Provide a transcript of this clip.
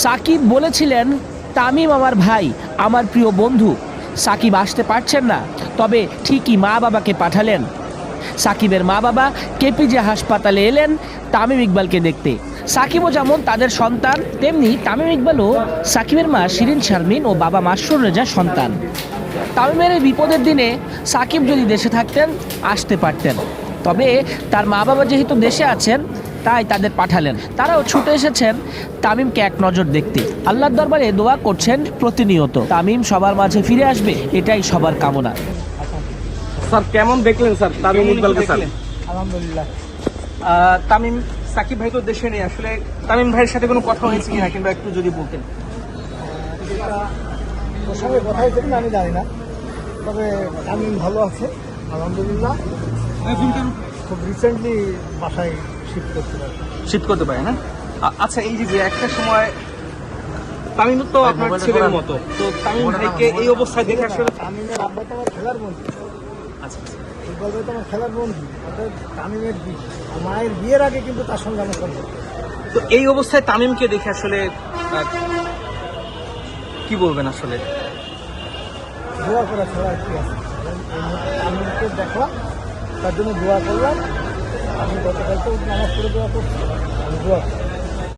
সাকিব বলেছিলেন, তামিম আমার ভাই, আমার প্রিয় বন্ধু। সাকিব আসতে পারছেন না, তবে ঠিকই মা বাবাকে পাঠালেন। সাকিবের মা বাবা কেপিজে হাসপাতালে এলেন তামিম ইকবালকে দেখতে। সাকিবও যেমন তাদের সন্তান, তেমনি তামিম ইকবালও সাকিবের মা শিরিন শারমিন ও বাবা মাসরুর রেজা সন্তান। তামিমের এই বিপদের দিনে সাকিব যদি দেশে থাকতেন, আসতে পারতেন। তবে তার মা বাবা যেহেতু দেশে আছেন তাই তাদের পাঠালেন। তারাও ছুটে এসেছেন তামিমকে এক নজর দেখতে। আল্লাহর দরবারে দোয়া করছেন প্রতিনিয়ত। তামিম সবার মাঝে ফিরে আসবে এটাই সবার কামনা। স্যার কেমন দেখলেন স্যার তামিম ইকবালকে স্যার? আলহামদুলিল্লাহ। তামিম সাকিব ভাই তো দেশে নেই। আসলে তামিম ভাইয়ের সাথে কোনো কথা হয়েছে কিনা কিংবা একটু যদি বলতেন। যেটা ওর সঙ্গে কথা হয়েছে কিনা আমি জানি না। তবে তামিম ভালো আছে। আলহামদুলিল্লাহ। খুব রিসেন্টলি বাসায় শিফট করতে পারি। শীত করতে পারে না? আচ্ছা এই যে যে একটা সময় তামিম তো আপনার ছেলের মতো। তো তামিম ভাইকে এই অবস্থায় দেখে আসলে তামিমের আব্বা তো আমার খেলার বন্ধু। আচ্ছা আচ্ছা। ফুটবল তো আমার খেলার বন্ধু। অর্থাৎ তামিমের বিয়ে। মায়ের বিয়ের আগে কিন্তু তার সঙ্গে আমার সম্পর্ক। তো এই অবস্থায় তামিমকে দেখে আসলে কি বলবেন আসলে? দোয়া করা ছাড়া কি আছে? এই দেখলাম তার জন্য দোয়া করলাম। আমি গতকালকে নামাজ করে দোয়া করছি। আমি দোয়া করি